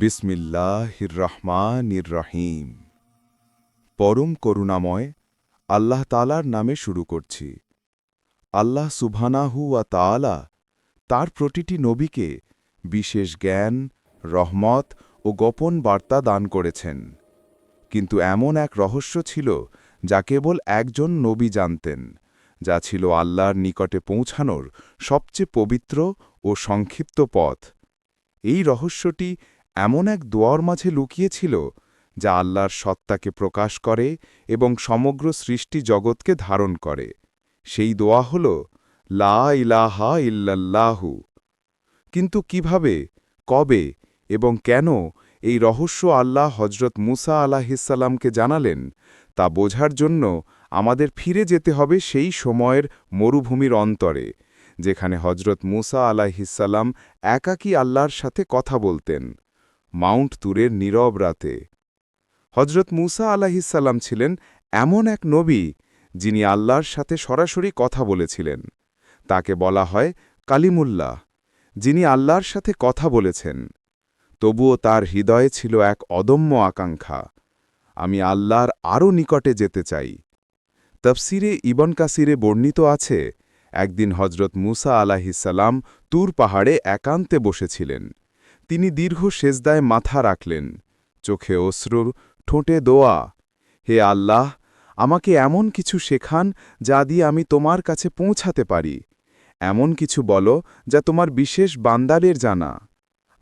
বিসমিল্লাহির রহমানির রহিম। পরম করুণাময় আল্লাহ তালার নামে শুরু করছি। আল্লাহ সুবহানাহু ওয়া তাআলা তার প্রতিটি নবীকে বিশেষ জ্ঞান, রহমত ও গোপন বার্তা দান করেছেন। কিন্তু এমন এক রহস্য ছিল যা কেবল একজন নবী জানতেন, যা ছিল আল্লাহর নিকটে পৌঁছানোর সবচেয়ে পবিত্র ও সংক্ষিপ্ত পথ। এই রহস্যটি এমন এক দোয়ার মাঝে লুকিয়েছিল, যা আল্লাহর সত্তাকে প্রকাশ করে এবং সমগ্র সৃষ্টি জগৎকে ধারণ করে। সেই দোয়া হল, লা ইলাহা ইল্লাল্লাহু। কিন্তু কীভাবে, কবে এবং কেন এই রহস্য আল্লাহ হজরত মুসা আলাহিসাল্লামকে জানালেন, তা বোঝার জন্য আমাদের ফিরে যেতে হবে সেই সময়ের মরুভূমির অন্তরে, যেখানে হজরত মুসা আলাহিসাল্লাম একাকী আল্লাহর সাথে কথা বলতেন। মাউন্ট তুরের নীরব রাতে। হজরত মুসা আলাহিসাল্লাম ছিলেন এমন এক নবী, যিনি আল্লাহর সাথে সরাসরি কথা বলেছিলেন। তাকে বলা হয় কালিমুল্লাহ, যিনি আল্লাহর সাথে কথা বলেছেন। তবুও তার হৃদয়ে ছিল এক অদম্য আকাঙ্ক্ষা, আমি আল্লাহর আরও নিকটে যেতে চাই। তফসিরে ইবন কাসিরে বর্ণিত আছে, একদিন হজরত মুসা আলাহিসাল্লাম তুর পাহাড়ে একান্তে বসেছিলেন। তিনি দীর্ঘ সেজদায় মাথা রাখলেন। চোখে অশ্রুর ঠোঁটে দোয়া, হে আল্লাহ, আমাকে এমন কিছু শেখান যা দিয়ে আমি তোমার কাছে পৌঁছাতে পারি। এমন কিছু বলো যা তোমার বিশেষ বান্দারের জানা।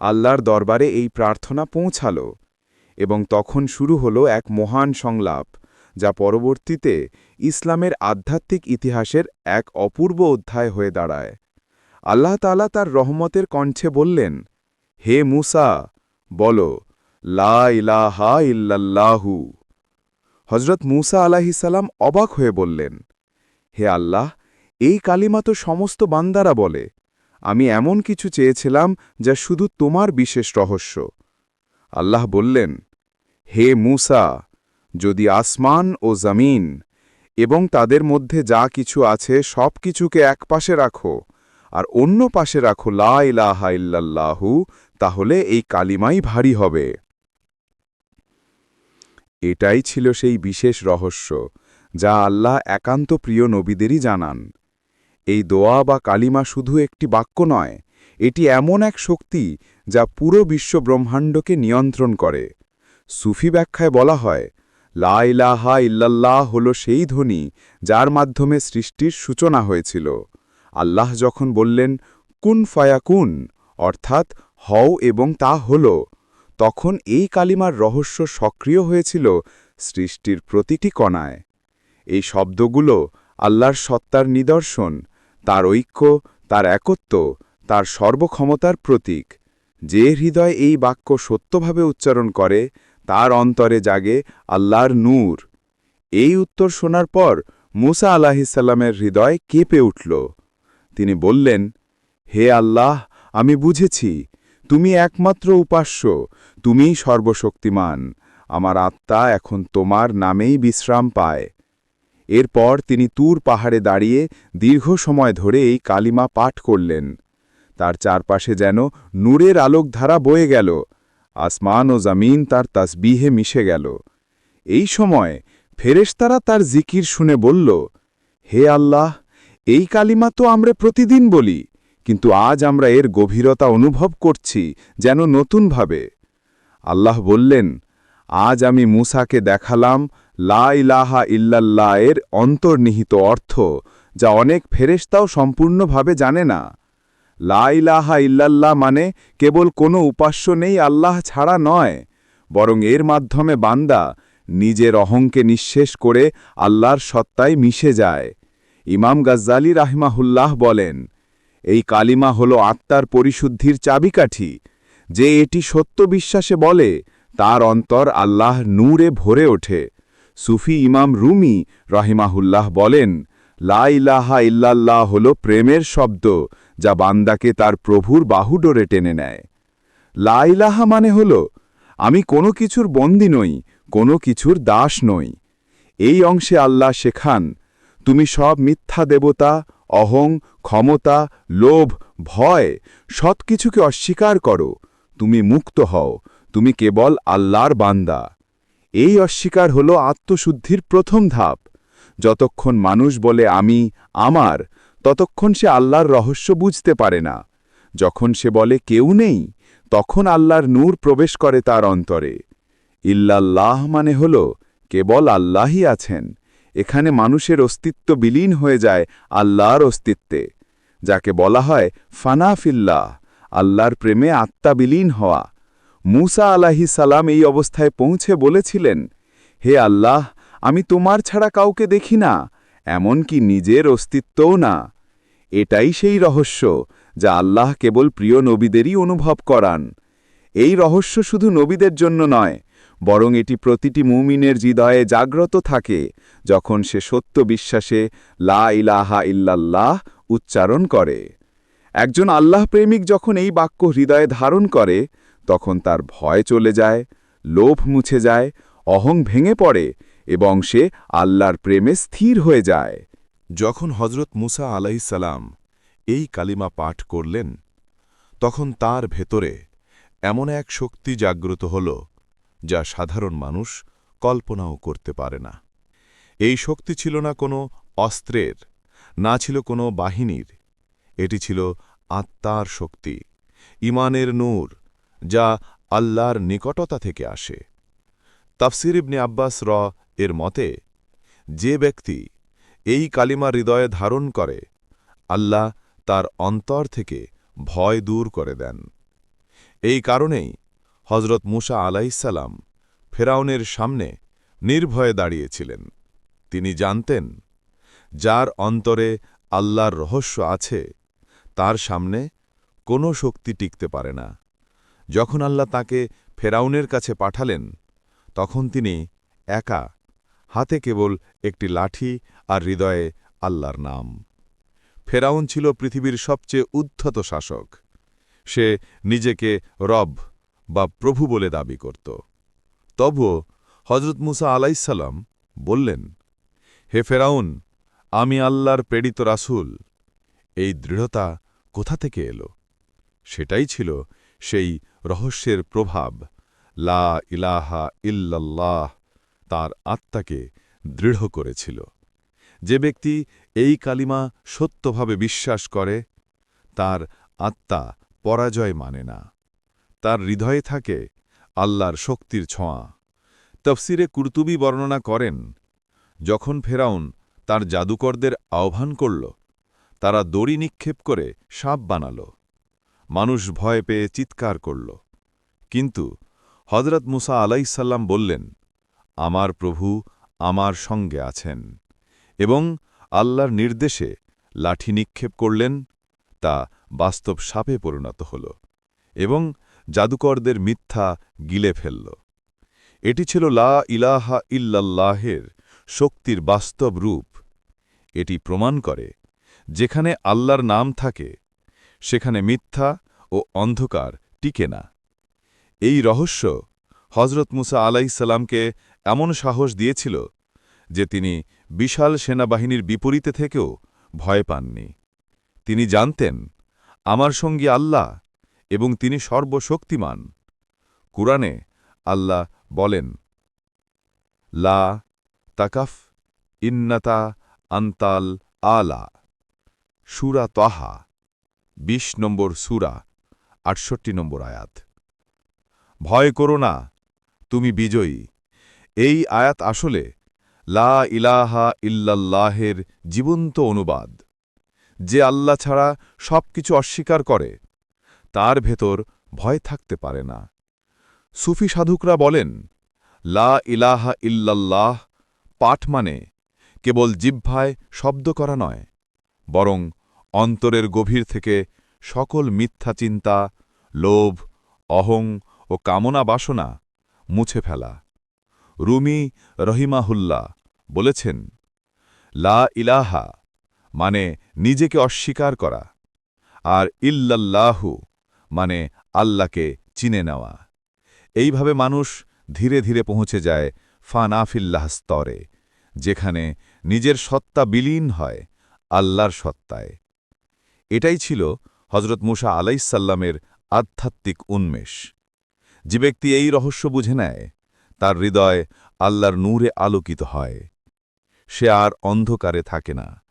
আল্লাহর দরবারে এই প্রার্থনা পৌঁছাল এবং তখন শুরু হল এক মহান সংলাপ, যা পরবর্তীতে ইসলামের আধ্যাত্মিক ইতিহাসের এক অপূর্ব অধ্যায় হয়ে দাঁড়ায়। আল্লাহ তালা তার রহমতের কণ্ঠে বললেন হে মুসা, বলো, লা ইলাহা ইল্লাল্লাহু। হজরত মুসা আলাহিসাল্লাম অবাক হয়ে বললেন, হে আল্লাহ, এই কালিমা তো সমস্ত বান্দারা বলে। আমি এমন কিছু চেয়েছিলাম যা শুধু তোমার বিশেষ রহস্য। আল্লাহ বললেন, হে মুসা, যদি আসমান ও জমিন এবং তাদের মধ্যে যা কিছু আছে সব কিছুকে এক পাশে রাখো, আর অন্য পাশে রাখো লা ইলাহা ইল্লাল্লাহু তাহলে এই কালিমাই ভারী হবে। এটাই ছিল সেই বিশেষ রহস্য, যা আল্লাহ একান্ত প্রিয় নবীদেরই জানান। এই দোয়া বা কালিমা শুধু একটি বাক্য নয়, এটি এমন এক শক্তি যা পুরো বিশ্ব ব্রহ্মাণ্ডকে নিয়ন্ত্রণ করে। সুফি ব্যাখ্যায় বলা হয়, লা ইলাহা ইল্লাল্লাহ হল সেই ধ্বনি যার মাধ্যমে সৃষ্টির সূচনা হয়েছিল। আল্লাহ যখন বললেন, কুন ফায়া ফায়াকুন অর্থাৎ হও এবং তা হল। তখন এই কালিমার রহস্য সক্রিয় হয়েছিল সৃষ্টির প্রতিটি কণায়। এই শব্দগুলো আল্লাহর সত্তার নিদর্শন, তার ঐক্য, তার একত্ব, তার সর্বক্ষমতার প্রতীক। যে হৃদয় এই বাক্য সত্যভাবে উচ্চারণ করে, তার অন্তরে জাগে আল্লাহর নূর। এই উত্তর শোনার পর মুসা আলাহিসাল্লামের হৃদয় কেঁপে উঠল। তিনি বললেন, হে আল্লাহ, আমি বুঝেছি তুমি একমাত্র উপাস্য, তুমিই সর্বশক্তিমান। আমার আত্মা এখন তোমার নামেই বিশ্রাম পায়। এরপর তিনি তুর পাহাড়ে দাঁড়িয়ে দীর্ঘ সময় ধরে এই কালিমা পাঠ করলেন। তার চারপাশে যেন নূরের আলোকধারা বয়ে গেল, আসমান ও জামিন তার তাসবিহে মিশে গেল। এই সময় ফেরেশতারা তার জিকির শুনে বলল, হে আল্লাহ, এই কালিমা তো আমরা প্রতিদিন বলি। কিন্তু আজ আমরা এর গভীরতা অনুভব করছি যেন নতুনভাবে। আল্লাহ বললেন, আজ আমি মুসাকে দেখালাম লা ইলাহা ইল্লাল্লাহ এর অন্তর্নিহিত অর্থ, যা অনেক ফেরেশতাও সম্পূর্ণভাবে জানে না। লা ইলাহা ইল্লাল্লাহ মানে কেবল কোনো উপাস্য নেই আল্লাহ ছাড়া নয়, বরং এর মাধ্যমে বান্দা নিজের অহংকে নিঃশেষ করে আল্লাহর সত্তায় মিশে যায়। ইমাম গাজ্জালি রাহমাহুল্লাহ বলেন এই কালিমা হল আত্মার পরিশুদ্ধির চাবিকাঠি। যে এটি সত্য বিশ্বাসে বলে, তার অন্তর আল্লাহ নূরে ভরে ওঠে। সুফি ইমাম রুমি রহিমাহুল্লাহ বলেন, লা ইলাহা ইল্লাল্লাহ হল প্রেমের শব্দ, যা বান্দাকে তার প্রভুর বাহুডোরে টেনে নেয়। লা ইলাহা মানে হল, আমি কোনো কিছুর বন্দী নই, কোনো কিছুর দাস নই। এই অংশে আল্লাহ শেখান, তুমি সব মিথ্যা দেবতা অহং, ক্ষমতা, লোভ, ভয় সৎ কিছুকে অস্বীকার করো। তুমি মুক্ত হও। তুমি কেবল আল্লাহর বান্দা। এই অস্বীকার হল আত্মশুদ্ধির প্রথম ধাপ। যতক্ষণ মানুষ বলে আমি আমার, ততক্ষণ সে আল্লাহর রহস্য বুঝতে পারে না। যখন সে বলে কেউ নেই, তখন আল্লাহর নূর প্রবেশ করে তার অন্তরে। ইল্লাল্লাহ মানে হল কেবল আল্লাহই আছেন। এখানে মানুষের অস্তিত্ব বিলীন হয়ে যায় আল্লাহর অস্তিত্বে। যাকে বলা হয় ফানাফিল্লাহ, আল্লাহর প্রেমে আত্মা বিলীন হওয়া। মুসা আলাহি সালাম এই অবস্থায় পৌঁছে বলেছিলেন, হে আল্লাহ, আমি তোমার ছাড়া কাউকে দেখি না, এমনকি নিজের অস্তিত্বও না। এটাই সেই রহস্য যা আল্লাহ কেবল প্রিয় নবীদেরই অনুভব করান। এই রহস্য শুধু নবীদের জন্য নয় বরং এটি প্রতিটি মুমিনের হৃদয়ে জাগ্রত থাকে যখন সে সত্য বিশ্বাসে লা ইলাহা ইল্লাল্লাহ উচ্চারণ করে। একজন আল্লাহ প্রেমিক যখন এই বাক্য হৃদয়ে ধারণ করে, তখন তার ভয় চলে যায়, লোভ মুছে যায়, অহং ভেঙে পড়ে এবং সে আল্লাহর প্রেমে স্থির হয়ে যায়। যখন হজরত মুসা আলাইসালাম এই কালিমা পাঠ করলেন, তখন তার ভেতরে এমন এক শক্তি জাগ্রত হল যা সাধারণ মানুষ কল্পনাও করতে পারে না। এই শক্তি ছিল না কোনো অস্ত্রের, না ছিল কোনো বাহিনীর। এটি ছিল আত্মার শক্তি, ইমানের নূর, যা আল্লাহর নিকটতা থেকে আসে। তাফসির ইবনে আব্বাস র এর মতে, যে ব্যক্তি এই কালিমা হৃদয়ে ধারণ করে, আল্লাহ তার অন্তর থেকে ভয় দূর করে দেন। এই কারণেই হজরত মুসা আলাইসাল্লাম ফেরাউনের সামনে নির্ভয়ে দাঁড়িয়েছিলেন। তিনি জানতেন, যার অন্তরে আল্লাহর রহস্য আছে, তার সামনে কোনো শক্তি টিকতে পারে না। যখন আল্লাহ তাকে ফেরাউনের কাছে পাঠালেন, তখন তিনি একা, হাতে কেবল একটি লাঠি আর হৃদয়ে আল্লাহর নাম। ফেরাউন ছিল পৃথিবীর সবচেয়ে উদ্ধত শাসক। সে নিজেকে রব বা প্রভু বলে দাবি করত। তবুও হজরত মুসা আলাইসাল্লাম বললেন, হে ফেরাউন, আমি আল্লাহর প্রেরিত রাসূল। এই দৃঢ়তা কোথা থেকে এলো? সেটাই ছিল সেই রহস্যের প্রভাব। লা ইলাহা ইল্লাল্লাহ তার আত্মাকে দৃঢ় করেছিল। যে ব্যক্তি এই কালিমা সত্যভাবে বিশ্বাস করে, তার আত্মা পরাজয় মানে না। তার হৃদয়ে থাকে আল্লাহর শক্তির ছোঁয়া। তফসিরে কুর্তুবি বর্ণনা করেন, যখন ফেরাউন তার জাদুকরদের আহ্বান করল, তারা দড়ি নিক্ষেপ করে সাপ বানাল। মানুষ ভয় পেয়ে চিৎকার করল। কিন্তু হজরত মুসা আলাইসাল্লাম বললেন, আমার প্রভু আমার সঙ্গে আছেন এবং আল্লাহর নির্দেশে লাঠি নিক্ষেপ করলেন, তা বাস্তব সাপে পরিণত হল এবং জাদুকরদের মিথ্যা গিলে ফেলল। এটি ছিল লা ইলাহা ইল্লাল্লাহের শক্তির বাস্তব রূপ। এটি প্রমাণ করে, যেখানে আল্লাহর নাম থাকে, সেখানে মিথ্যা ও অন্ধকার টিকে না। এই রহস্য হজরত মুসা আলাইসাল্লামকে এমন সাহস দিয়েছিল যে তিনি বিশাল সেনাবাহিনীর বিপরীতে থেকেও ভয় পাননি। তিনি জানতেন, আমার সঙ্গী আল্লাহ এবং তিনি সর্বশক্তিমান। কুরআনে আল্লাহ বলেন, লা তাকাফ ইন্নাতা আন্তাল আলা। সুরা তহা ২০ নম্বর সুরা, আটষট্টি নম্বর আয়াত। ভয় করো না, তুমি বিজয়ী। এই আয়াত আসলে লা ইলাহা ইল্লাল্লাহের জীবন্ত অনুবাদ, যে আল্লাহ ছাড়া সব কিছু অস্বীকার করে। তার ভেতর ভয় থাকতে পারে না। সুফি সাধুকরা বলেন, লা ইলাহা ইল্লাল্লাহ পাঠ মানে কেবল জিহ্ভায় শব্দ করা নয়, বরং অন্তরের গভীর থেকে সকল মিথ্যা চিন্তা, লোভ, অহং ও কামনা বাসনা মুছে ফেলা। রুমি রহিমাহুল্লা বলেছেন, লা ইলাহা মানে নিজেকে অস্বীকার করা, আর ইল্লাল্লাহু মানে আল্লাহকে চিনে নেওয়া। এইভাবে মানুষ ধীরে ধীরে পৌঁছে যায় ফানাফিল্লাহ স্তরে, যেখানে নিজের সত্তা বিলীন হয় আল্লাহর সত্তায়। এটাই ছিল হজরত মুসা আলাইসাল্লামের আধ্যাত্মিক উন্মেষ। যে ব্যক্তি এই রহস্য বুঝে নেয়, তার হৃদয় আল্লাহর নূরে আলোকিত হয়। সে আর অন্ধকারে থাকে না।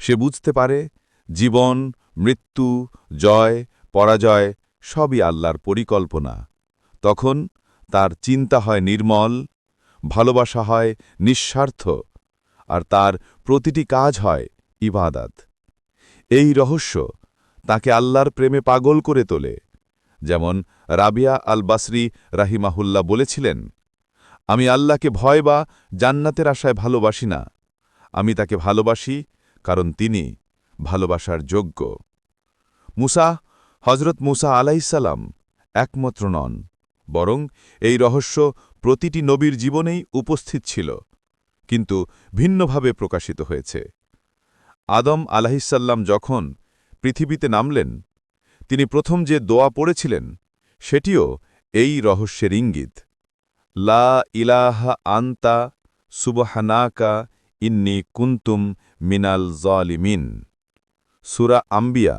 সে বুঝতে পারে জীবন, মৃত্যু, জয়, পরাজয় সবই আল্লাহর পরিকল্পনা। তখন তার চিন্তা হয় নির্মল, ভালোবাসা হয় নিঃস্বার্থ, আর তার প্রতিটি কাজ হয় ইবাদাত। এই রহস্য তাকে আল্লাহর প্রেমে পাগল করে তোলে। যেমন রাবিয়া আল বাসরি রাহিমাহুল্লাহ বলেছিলেন, আমি আল্লাহকে ভয় বা জান্নাতের আশায় ভালোবাসি না। আমি তাকে ভালোবাসি কারণ তিনি ভালোবাসার যোগ্য। মুসা হজরত মুসা আলাইসাল্লাম একমাত্র নন, বরং এই রহস্য প্রতিটি নবীর জীবনেই উপস্থিত ছিল, কিন্তু ভিন্নভাবে প্রকাশিত হয়েছে। আদম আলাহিসাল্লাম যখন পৃথিবীতে নামলেন, তিনি প্রথম যে দোয়া পড়েছিলেন, সেটিও এই রহস্যের ইঙ্গিত। লা ইলাহা আন্তা সুবহানাকা ইন্নি কুন্তুম মিনাল জলিমিন। সুরা আম্বিয়া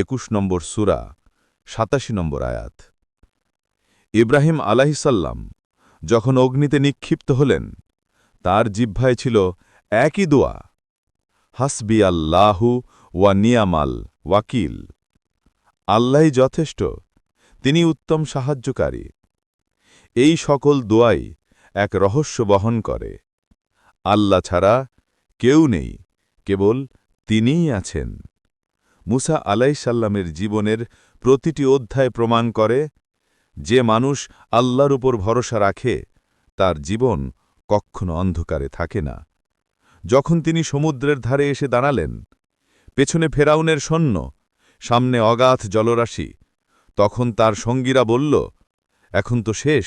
একুশ নম্বর সুরা, সাতাশি নম্বর আয়াত। ইব্রাহিম আলাহিসাল্লাম যখন অগ্নিতে নিক্ষিপ্ত হলেন, তার জিহ্বায় ছিল একই দোয়া, হাসবি আল্লাহু ওয়া নিয়ামাল ওয়াকিল। আল্লাহই যথেষ্ট, তিনি উত্তম সাহায্যকারী। এই সকল দোয়াই এক রহস্য বহন করে। আল্লাহ ছাড়া কেউ নেই, কেবল তিনিই আছেন। মুসা আলাইসাল্লামের জীবনের প্রতিটি অধ্যায় প্রমাণ করে যে মানুষ আল্লাহর উপর ভরসা রাখে, তার জীবন কখনো অন্ধকারে থাকে না। যখন তিনি সমুদ্রের ধারে এসে দাঁড়ালেন, পেছনে ফেরাউনের সৈন্য, সামনে অগাধ জলরাশি, তখন তার সঙ্গীরা বলল, এখন তো শেষ।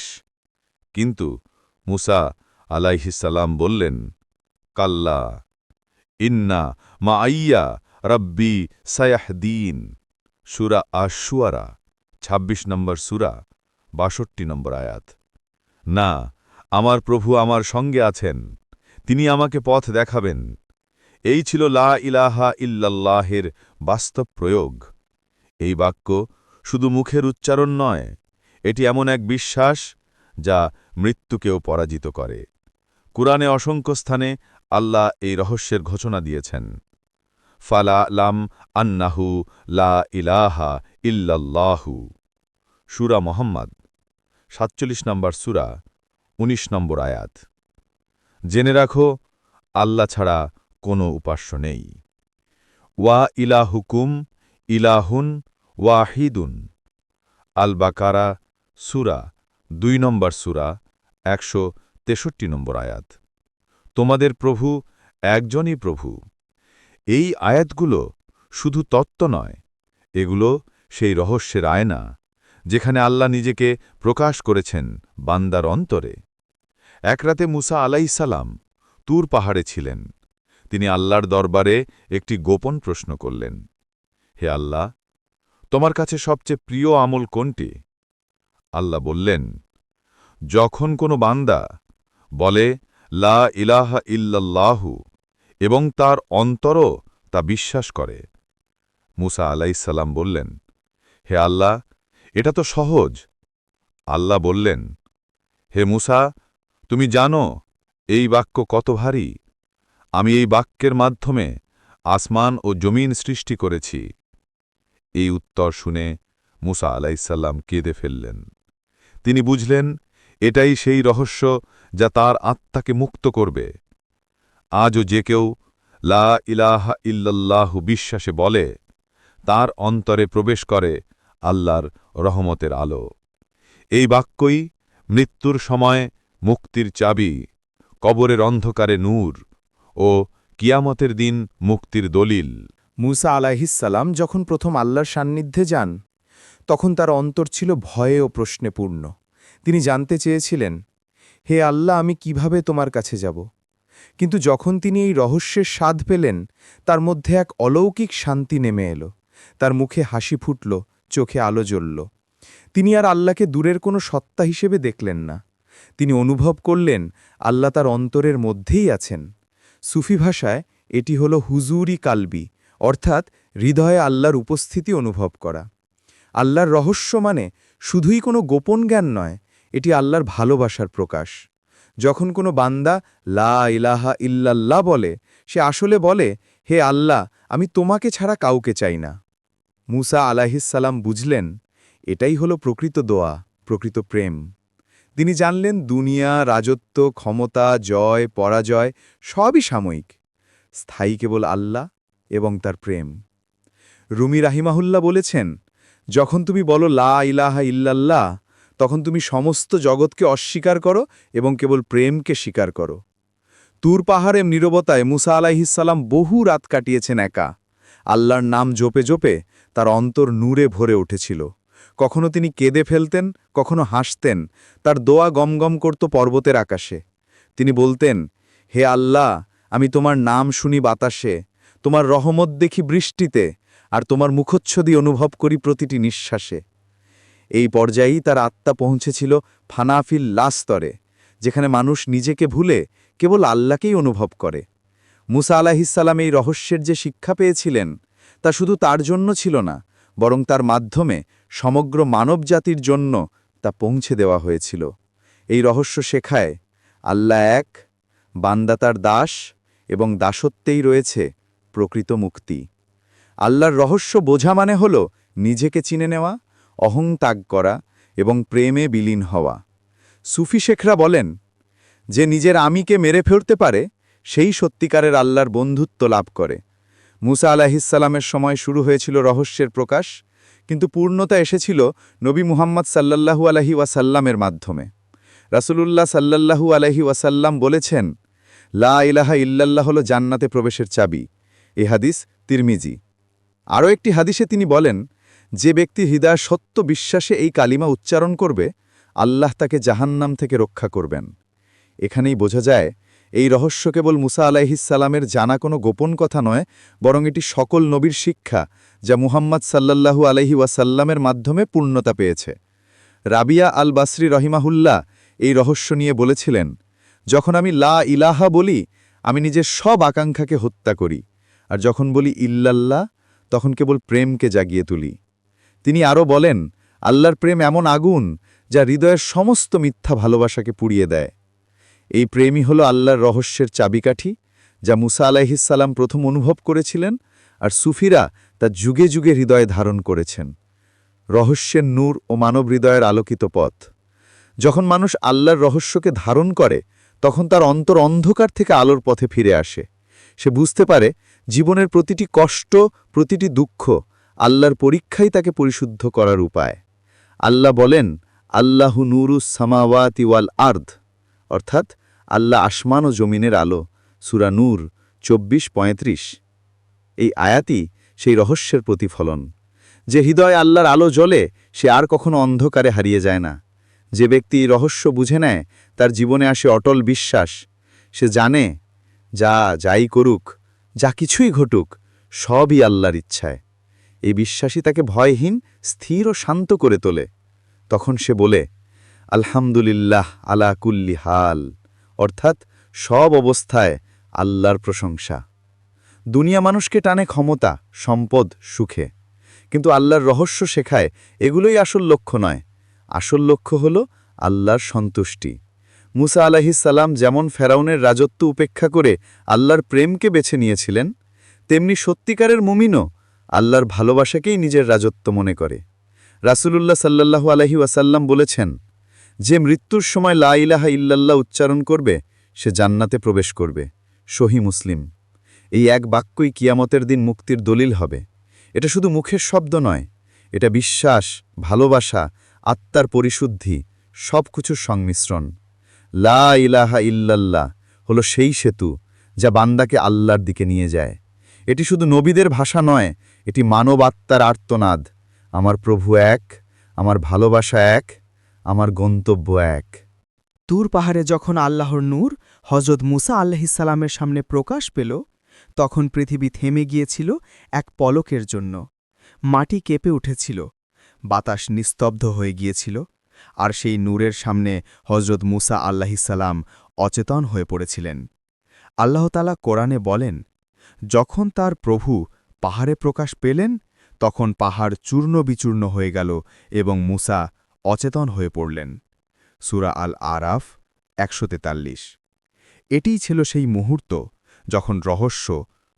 কিন্তু মুসা আলাইহিসাল্লাম বললেন, কাল্লা, ইন্না মা আইয়া রব্বি সায়াহদিন, সুরা আশুয়ারা ২৬ নম্বর সুরা, বাষট্টি নম্বর আয়াত। না, আমার প্রভু আমার সঙ্গে আছেন, তিনি আমাকে পথ দেখাবেন। এই ছিল লা ইলাহা ইল্লাল্লাহের বাস্তব প্রয়োগ। এই বাক্য শুধু মুখের উচ্চারণ নয়, এটি এমন এক বিশ্বাস যা মৃত্যুকেও পরাজিত করে। কুরআনে অসংখ্য স্থানে আল্লাহ এই রহস্যের ঘোষণা দিয়েছেন। ফালা লাম আন্নাহু লা ইলাহা ইল্লাল্লাহু। সুরা মোহাম্মদ, সাতচল্লিশ নম্বর সুরা ১৯ নম্বর আয়াত। জেনে রাখো, আল্লাহ ছাড়া কোনো উপাস্য নেই। ওয়া ইলাহুকুম ইলাহুন ওয়াহিদুন। আল বাকারা সুরা, দুই নম্বর সুরা, একশো তেষট্টি নম্বর আয়াত। তোমাদের প্রভু একজনই প্রভু। এই আয়াতগুলো শুধু তত্ত্ব নয়, এগুলো সেই রহস্যের আয়না, যেখানে আল্লাহ নিজেকে প্রকাশ করেছেন বান্দার অন্তরে। এক রাতে মুসা আলাইসালাম তুর পাহাড়ে ছিলেন। তিনি আল্লাহর দরবারে একটি গোপন প্রশ্ন করলেন, হে আল্লাহ, তোমার কাছে সবচেয়ে প্রিয় আমল কোনটি? আল্লাহ বললেন, যখন কোনো বান্দা বলে, লা ইলাহা ইল্লাল্লাহু এবং তার অন্তরও তা বিশ্বাস করে। মুসা আলাইসাল্লাম বললেন, হে আল্লাহ, এটা তো সহজ। আল্লাহ বললেন, হে মুসা, তুমি জানো এই বাক্য কত ভারী। আমি এই বাক্যের মাধ্যমে আসমান ও জমিন সৃষ্টি করেছি। এই উত্তর শুনে মুসা আলাইসাল্লাম কেঁদে ফেললেন। তিনি বুঝলেন, এটাই সেই রহস্য যা তার আত্মাকে মুক্ত করবে। আজও যে কেউ, লা ইলাহা ইল্লাল্লাহু বিশ্বাসে বলে, তার অন্তরে প্রবেশ করে আল্লাহর রহমতের আলো। এই বাক্যই মৃত্যুর সময় মুক্তির চাবি, কবরের অন্ধকারে নূর ও কিয়ামতের দিন মুক্তির দলিল। মুসা আলাহিসাল্লাম যখন প্রথম আল্লাহর সান্নিধ্যে যান, তখন তার অন্তর ছিল ভয়ে ও প্রশ্নে পূর্ণ। তিনি জানতে চেয়েছিলেন, হে আল্লাহ, আমি কীভাবে তোমার কাছে যাব? কিন্তু যখন তিনি এই রহস্যের স্বাদ পেলেন, তার মধ্যে এক অলৌকিক শান্তি নেমে এলো। তার মুখে হাসি ফুটল, চোখে আলো জ্বলল। তিনি আর আল্লাহকে দূরের কোনো সত্তা হিসেবে দেখলেন না। তিনি অনুভব করলেন, আল্লাহ তার অন্তরের মধ্যেই আছেন। সুফি ভাষায়, এটি হল হুজুরি কালবি, অর্থাৎ হৃদয়ে আল্লাহর উপস্থিতি অনুভব করা। আল্লাহর রহস্য মানে শুধুই কোনো গোপন জ্ঞান নয়, এটি আল্লাহর ভালোবাসার প্রকাশ। যখন কোনো বান্দা লা ইলাহা ইল্লাল্লাহ বলে, সে আসলে বলে, হে আল্লাহ, আমি তোমাকে ছাড়া কাউকে চাই না। মুসা আলাহিসাল্লাম বুঝলেন, এটাই হলো প্রকৃত দোয়া, প্রকৃত প্রেম। তিনি জানলেন দুনিয়া, রাজত্ব, ক্ষমতা, জয়, পরাজয় সবই সাময়িক, স্থায়ী কেবল আল্লাহ এবং তার প্রেম। রুমি রাহিমাহুল্লাহ বলেছেন, যখন তুমি বলো লা ইলাহা ইল্লাল্লাহ তখন তুমি সমস্ত জগৎকে অস্বীকার করো এবং কেবল প্রেমকে স্বীকার করো। তুর পাহাড়ের নীরবতায় মুসা আলাহিসাল্লাম বহু রাত কাটিয়েছেন একা। আল্লাহর নাম জোপে জোপে তার অন্তর নূরে ভরে উঠেছিল। কখনো তিনি কেঁদে ফেলতেন, কখনো হাসতেন, তার দোয়া গমগম করত পর্বতের আকাশে। তিনি বলতেন, হে আল্লাহ, আমি তোমার নাম শুনি বাতাসে, তোমার রহমত দেখি বৃষ্টিতে, আর তোমার মুখচ্ছদি অনুভব করি প্রতিটি নিঃশ্বাসে। এই পর্যায়েই তার আত্মা পৌঁছেছিল ফানাফিল লাস্তরে যেখানে মানুষ নিজেকে ভুলে কেবল আল্লাহকেই অনুভব করে। মুসা আলাহিসাল্লাম এই রহস্যের যে শিক্ষা পেয়েছিলেন, তা শুধু তার জন্য ছিল না, বরং তার মাধ্যমে সমগ্র মানব জাতির জন্য তা পৌঁছে দেওয়া হয়েছিল। এই রহস্য শেখায়, আল্লাহ এক বান্দাতার দাস এবং দাসত্বেই রয়েছে প্রকৃত মুক্তি। আল্লাহর রহস্য বোঝা মানে হল নিজেকে চিনে নেওয়া অহং ত্যাগ করা এবং প্রেমে বিলীন হওয়া। সুফি শেখরা বলেন, যে নিজের আমিকে মেরে ফেরতে পারে, সেই সত্যিকারের আল্লাহর বন্ধুত্ব লাভ করে। মুসা আলাহিসাল্লামের সময় শুরু হয়েছিল রহস্যের প্রকাশ, কিন্তু পূর্ণতা এসেছিল নবী মুহাম্মদ সাল্লাল্লাহু আলহি ওয়াসাল্লামের মাধ্যমে। রাসূলুল্লাহ সাল্লাল্লাহু আলহি ওয়াসাল্লাম বলেছেন, লা ইলাহা ইল্লাল্লাহ হল জান্নাতে প্রবেশের চাবি। এ হাদিস তিরমিজি। আরও একটি হাদিসে তিনি বলেন যে ব্যক্তি হৃদয় সত্য বিশ্বাসে এই কালিমা উচ্চারণ করবে, আল্লাহ তাকে জাহান্নাম থেকে রক্ষা করবেন। এখানেই বোঝা যায়, এই রহস্য কেবল মুসা আলাইহিসালামের জানা কোনো গোপন কথা নয়, বরং এটি সকল নবীর শিক্ষা যা মুহাম্মদ সাল্লাল্লাহু আলহি ওয়াসাল্লামের মাধ্যমে পূর্ণতা পেয়েছে। রাবিয়া আল বাসরি রহিমাহুল্লাহ এই রহস্য নিয়ে বলেছিলেন, যখন আমি লা ইলাহা বলি, আমি নিজের সব আকাঙ্ক্ষাকে হত্যা করি, আর যখন বলি ইল্লাল্লাহ, তখন কেবল প্রেমকে জাগিয়ে তুলি। তিনি আরও বলেন, আল্লাহর প্রেম এমন আগুন যা হৃদয়ের সমস্ত মিথ্যা ভালোবাসাকে পুড়িয়ে দেয়। এই প্রেমই হল আল্লাহর রহস্যের চাবিকাঠি, যা মুসা আলাইহিসাল্লাম প্রথম অনুভব করেছিলেন আর সুফিরা তা যুগে যুগে হৃদয়ে ধারণ করেছেন। রহস্যের নূর ও মানব হৃদয়ের আলোকিত পথ। যখন মানুষ আল্লাহর রহস্যকে ধারণ করে, তখন তার অন্তর অন্ধকার থেকে আলোর পথে ফিরে আসে। সে বুঝতে পারে, জীবনের প্রতিটি কষ্ট, প্রতিটি দুঃখ আল্লাহর পরীক্ষাই তাকে পরিশুদ্ধ করার উপায়। আল্লাহ বলেন, আল্লাহু নুরুস সামাওয়াতি ওয়াল আর্ধ অর্থাৎ, আল্লাহ আসমান ও জমিনের আলো। সুরা নূর চব্বিশ পঁয়ত্রিশ। এই আয়াতি সেই রহস্যের প্রতিফলন। যে হৃদয় আল্লাহর আলো জ্বলে, সে আর কখনো অন্ধকারে হারিয়ে যায় না। যে ব্যক্তি রহস্য বুঝে নেয়, তার জীবনে আসে অটল বিশ্বাস। সে জানে, যা যাই করুক, যা কিছুই ঘটুক, সবই আল্লাহর ইচ্ছায়। এই বিশ্বাসই তাকে ভয়হীন, স্থির ও শান্ত করে তোলে। তখন সে বলে, আলহামদুলিল্লাহ আলা কুল্লি হাল। অর্থাৎ সব অবস্থায় আল্লাহর প্রশংসা। দুনিয়া মানুষকে টানে ক্ষমতা, সম্পদ, সুখে। কিন্তু আল্লাহর রহস্য শেখায় এগুলোই আসল লক্ষ্য নয়। আসল লক্ষ্য হল আল্লাহর সন্তুষ্টি। মুসা আলাহিসাল্লাম যেমন ফেরাউনের রাজত্ব উপেক্ষা করে আল্লাহর প্রেমকে বেছে নিয়েছিলেন, তেমনি সত্যিকারের মুমিনও আল্লাহর ভালোবাসাকেই নিজের রাজত্ব মনে করে। রাসূলুল্লাহ সাল্লাল্লাহু আলহি ওয়াসাল্লাম বলেছেন, যে মৃত্যুর সময় লা ইলাহা ইল্লাল্লাহ উচ্চারণ করবে, সে জান্নাতে প্রবেশ করবে। সহি মুসলিম। এই এক বাক্যই কিয়ামতের দিন মুক্তির দলিল হবে। এটা শুধু মুখের শব্দ নয়, এটা বিশ্বাস, ভালোবাসা, আত্মার পরিশুদ্ধি সব কিছুর সংমিশ্রণ। লা ইলাহা ইল্লাল্লাহ হলো সেই সেতু যা বান্দাকে আল্লাহর দিকে নিয়ে যায়। এটি শুধু নবীদের ভাষা নয় এটি মানব আত্মার আর্তনাদ। আমার প্রভু এক, আমার ভালোবাসা এক, আমার গন্তব্য এক। তুর পাহাড়ে যখন আল্লাহর নূর হজরত মুসা আল্লাহিসাল্লামের সামনে প্রকাশ পেল, তখন পৃথিবী থেমে গিয়েছিল এক পলকের জন্য। মাটি কেঁপে উঠেছিল, বাতাস নিস্তব্ধ হয়ে গিয়েছিল, আর সেই নূরের সামনে হজরত মুসা আল্লাহিসাল্লাম অচেতন হয়ে পড়েছিলেন। আল্লাহতালা কোরআনে বলেন, যখন তার প্রভু পাহাড়ে প্রকাশ পেলেন, তখন পাহাড় চূর্ণ বিচূর্ণ হয়ে গেল এবং মুসা অচেতন হয়ে পড়লেন। সুরা আল আরাফ একশো তেতাল্লিশ। এটিই ছিল সেই মুহূর্ত যখন রহস্য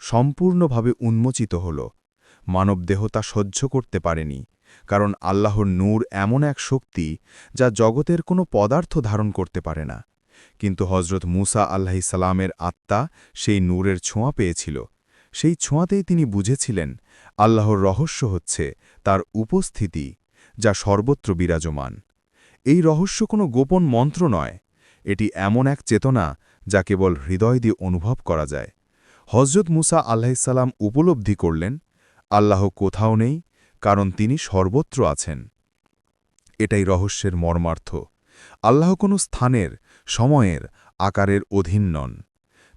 সম্পূর্ণভাবে উন্মোচিত হল। মানবদেহ তা সহ্য করতে পারেনি, কারণ আল্লাহর নূর এমন এক শক্তি যা জগতের কোনো পদার্থ ধারণ করতে পারে না। কিন্তু হজরত মুসা আল্লাহিসাল্লামের আত্মা সেই নূরের ছোঁয়া পেয়েছিল। সেই ছোঁয়াতেই তিনি বুঝেছিলেন আল্লাহর রহস্য হচ্ছে তার উপস্থিতি, যা সর্বত্র বিরাজমান। এই রহস্য কোনো গোপন মন্ত্র নয়, এটি এমন এক চেতনা যা কেবল হৃদয় দিয়ে অনুভব করা যায়। হজরত মুসা আল্লাহিসাল্লাম উপলব্ধি করলেন, আল্লাহ কোথাও নেই, কারণ তিনি সর্বত্র আছেন। এটাই রহস্যের মর্মার্থ। আল্লাহ কোনো স্থানের, সময়ের, আকারের অধীন নন।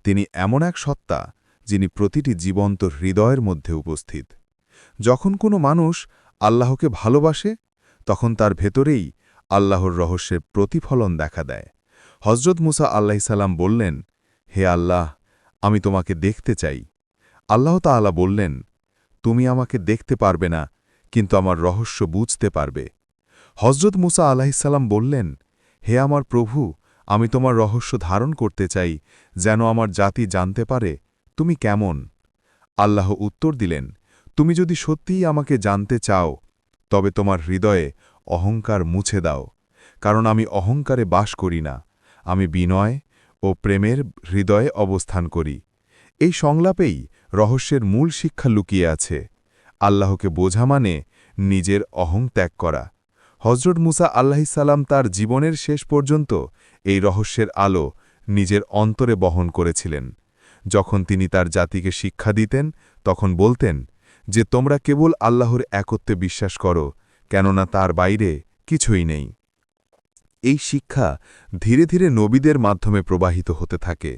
তিনি এমন এক সত্তা যিনি প্রতিটি জীবন্ত হৃদয়ের মধ্যে উপস্থিত। যখন কোনো মানুষ আল্লাহকে ভালোবাসে, তখন তার ভেতরেই আল্লাহর রহস্যের প্রতিফলন দেখা দেয়। হজরত মুসা আল্লাহ আল্লাহিসাল্লাম বললেন, হে আল্লাহ, আমি তোমাকে দেখতে চাই। আল্লাহ তাআলা বললেন, তুমি আমাকে দেখতে পারবে না, কিন্তু আমার রহস্য বুঝতে পারবে। হজরত মুসা আলাহিসাল্লাম বললেন, হে আমার প্রভু, আমি তোমার রহস্য ধারণ করতে চাই, যেন আমার জাতি জানতে পারে তুমি কেমন? আল্লাহ উত্তর দিলেন, তুমি যদি সত্যিই আমাকে জানতে চাও, তবে তোমার হৃদয়ে অহংকার মুছে দাও, কারণ আমি অহংকারে বাস করি না, আমি বিনয় ও প্রেমের হৃদয়ে অবস্থান করি। এই সংলাপেই রহস্যের মূল শিক্ষা লুকিয়ে আছে। আল্লাহকে বোঝা মানে নিজের অহং ত্যাগ করা। হজরত মুসা আল্লাহিসাল্লাম তার জীবনের শেষ পর্যন্ত এই রহস্যের আলো নিজের অন্তরে বহন করেছিলেন। যখন তিনি তার জাতিকে শিক্ষা দিতেন, তখন বলতেন যে, তোমরা কেবল আল্লাহর একত্বে বিশ্বাস করো, কেননা তার বাইরে কিছুই নেই। এই শিক্ষা ধীরে ধীরে নবীদের মাধ্যমে প্রবাহিত হতে থাকে।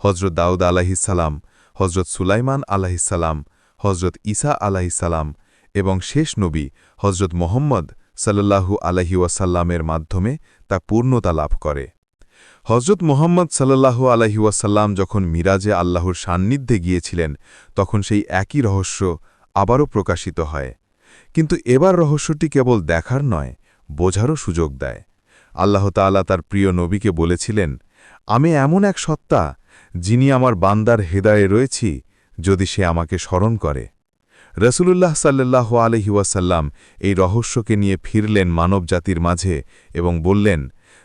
হজরত দাউদ আলাহিসাল্লাম হজরত সুলাইমান আলাহিসাল্লাম হজরত ঈসা আলাহিসাল্লাম এবং শেষ নবী হজরত মোহাম্মদ সাল্লাল্লাহু আলহি ওয়াসাল্লামের মাধ্যমে তা পূর্ণতা লাভ করে। হজরত মোহাম্মদ সাল্লাল্লাহু আলহি ওয়াসাল্লাম যখন মিরাজে আল্লাহর সান্নিধ্যে গিয়েছিলেন, তখন সেই একই রহস্য আবারও প্রকাশিত হয়। কিন্তু এবার রহস্যটি কেবল দেখার নয়, বোঝারও সুযোগ দেয়। আল্লাহ তাআলা তার প্রিয় নবীকে বলেছিলেন, আমি এমন এক সত্তা যিনি আমার বান্দার হেদায়ে রয়েছি যদি সে আমাকে স্মরণ করে। রসুলুল্লাহ সাল্লাহ আলহি ওয়াসাল্লাম এই রহস্যকে নিয়ে ফিরলেন মানবজাতির মাঝে এবং বললেন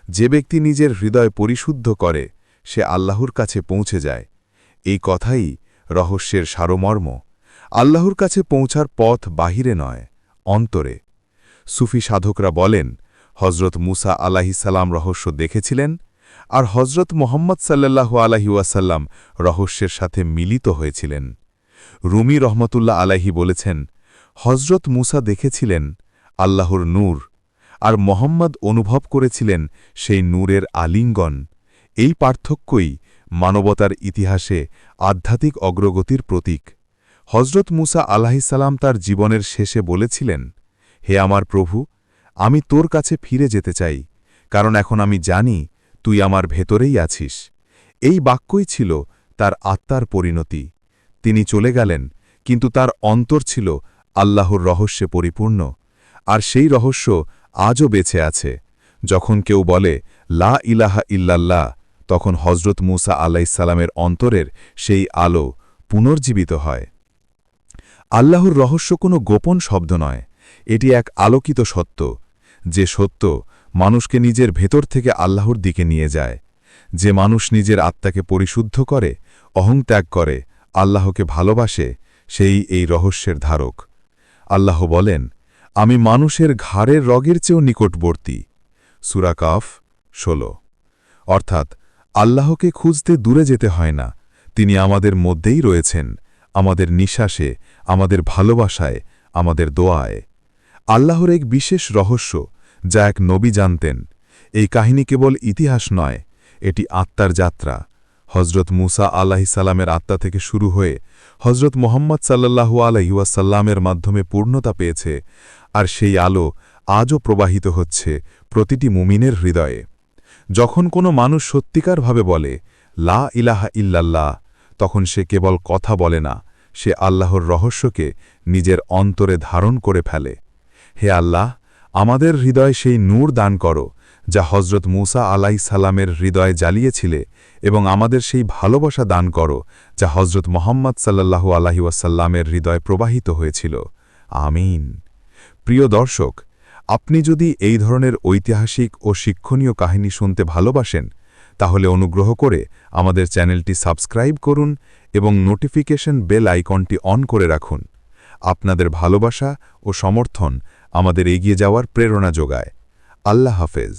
যে ব্যক্তি নিজের হৃদয় পরিশুদ্ধ করে, সে আল্লাহর কাছে পৌঁছে যায়। এই কথাই রহস্যের সারমর্ম। আল্লাহর কাছে পৌঁছার পথ বাহিরে নয়, অন্তরে। সুফি সাধকরা বলেন হজরত মুসা আলাহিসাল্লাম রহস্য দেখেছিলেন আর হজরত মোহাম্মদ আলাহি ওয়াসাল্লাম রহস্যের সাথে মিলিত হয়েছিলেন। রুমি রহমতুল্লাহ আলাহি বলেছেন হজরত মুসা দেখেছিলেন আল্লাহর নূর আর মোহাম্মদ অনুভব করেছিলেন সেই নূরের আলিঙ্গন। এই পার্থক্যই মানবতার ইতিহাসে আধ্যাত্মিক অগ্রগতির প্রতীক। হজরত মুসা আলাহিসাল্লাম তার জীবনের শেষে বলেছিলেন, হে আমার প্রভু, আমি তোর কাছে ফিরে যেতে চাই, কারণ এখন আমি জানি তুই আমার ভেতরেই আছিস। এই বাক্যই ছিল তার আত্মার পরিণতি। তিনি চলে গেলেন, কিন্তু তার অন্তর ছিল আল্লাহর রহস্যে পরিপূর্ণ, আর সেই রহস্য আজও বেঁচে আছে। যখন কেউ বলে, লা ইলাহা ইল্লাল্লাহ তখন হজরত মুসা আলাইসাল্লামের অন্তরের সেই আলো পুনর্জীবিত হয়। আল্লাহর রহস্য কোনো গোপন শব্দ নয়। এটি এক আলোকিত সত্য। যে সত্য মানুষকে নিজের ভেতর থেকে আল্লাহর দিকে নিয়ে যায়। যে মানুষ নিজের আত্মাকে পরিশুদ্ধ করে, অহংত্যাগ করে, আল্লাহকে ভালোবাসে, সেই এই রহস্যের ধারক। আল্লাহ বলেন আমি মানুষের ঘাড়ের রগের চেয়েও নিকটবর্তী। সুরাকাফ ১৬ অর্থাৎ, আল্লাহকে খুঁজতে দূরে যেতে হয় না। তিনি আমাদের মধ্যেই রয়েছেন, আমাদের নিঃশ্বাসে, আমাদের ভালোবাসায়, আমাদের দোয়ায়। আল্লাহর এক বিশেষ রহস্য, যা এক নবী জানতেন। এই কাহিনী কেবল ইতিহাস নয়, এটি আত্মার যাত্রা। হজরত মুসা আলাহিসাল্লামের আত্মা থেকে শুরু হয়ে হজরত মোহাম্মদ সাল্লাহু আলহিউসাল্লামের মাধ্যমে পূর্ণতা পেয়েছে। আর সেই আলো আজও প্রবাহিত হচ্ছে প্রতিটি মুমিনের হৃদয়ে। যখন কোনো মানুষ সত্যিকারভাবে বলে, লা ইলাহা ইল্লাল্লাহ তখন সে কেবল কথা বলে না, সে আল্লাহর রহস্যকে নিজের অন্তরে ধারণ করে ফেলে। হে আল্লাহ, আমাদের হৃদয় সেই নূর দান করো, যা হজরত মুসা আলাই সালামের হৃদয় জ্বালিয়েছিলে এবং আমাদের সেই ভালোবাসা দান করো, যা হজরত মোহাম্মদ সাল্লাল্লাহু আলাহি ওয়াসাল্লামের হৃদয় প্রবাহিত হয়েছিল। আমিন। প্রিয় দর্শক, আপনি যদি এই ধরনের ঐতিহাসিক ও শিক্ষণীয় কাহিনী শুনতে ভালোবাসেন, তাহলে অনুগ্রহ করে আমাদের চ্যানেলটি সাবস্ক্রাইব করুন এবং নোটিফিকেশন বেল আইকনটি অন করে রাখুন। আপনাদের ভালোবাসা ও সমর্থন আমাদের এগিয়ে যাওয়ার প্রেরণা যোগায়। আল্লাহ হাফেজ।